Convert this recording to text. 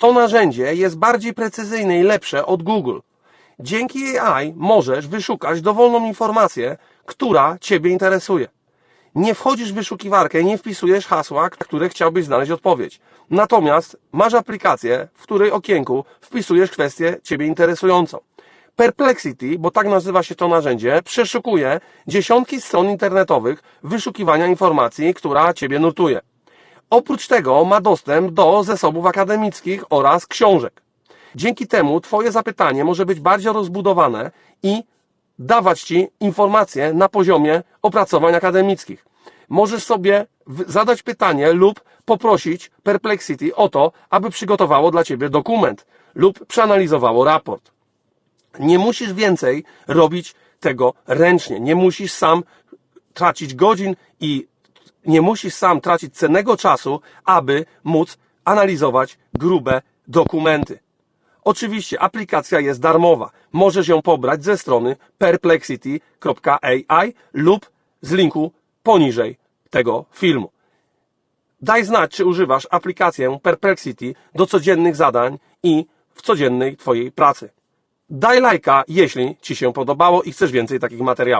To narzędzie jest bardziej precyzyjne i lepsze od Google. Dzięki AI możesz wyszukać dowolną informację, która Ciebie interesuje. Nie wchodzisz w wyszukiwarkę, nie wpisujesz hasła, które chciałbyś znaleźć odpowiedź. Natomiast masz aplikację, w której okienku wpisujesz kwestię Ciebie interesującą. Perplexity, bo tak nazywa się to narzędzie, przeszukuje dziesiątki stron internetowych wyszukiwania informacji, która Ciebie nurtuje. Oprócz tego ma dostęp do zasobów akademickich oraz książek. Dzięki temu Twoje zapytanie może być bardziej rozbudowane i dawać Ci informacje na poziomie opracowań akademickich. Możesz sobie zadać pytanie lub poprosić Perplexity o to, aby przygotowało dla Ciebie dokument lub przeanalizowało raport. Nie musisz więcej robić tego ręcznie. Nie musisz sam tracić godzin i nie musisz sam tracić cennego czasu, aby móc analizować grube dokumenty. Oczywiście aplikacja jest darmowa. Możesz ją pobrać ze strony perplexity.ai lub z linku poniżej tego filmu. Daj znać, czy używasz aplikację Perplexity do codziennych zadań i w codziennej Twojej pracy. Daj lajka, jeśli Ci się podobało i chcesz więcej takich materiałów.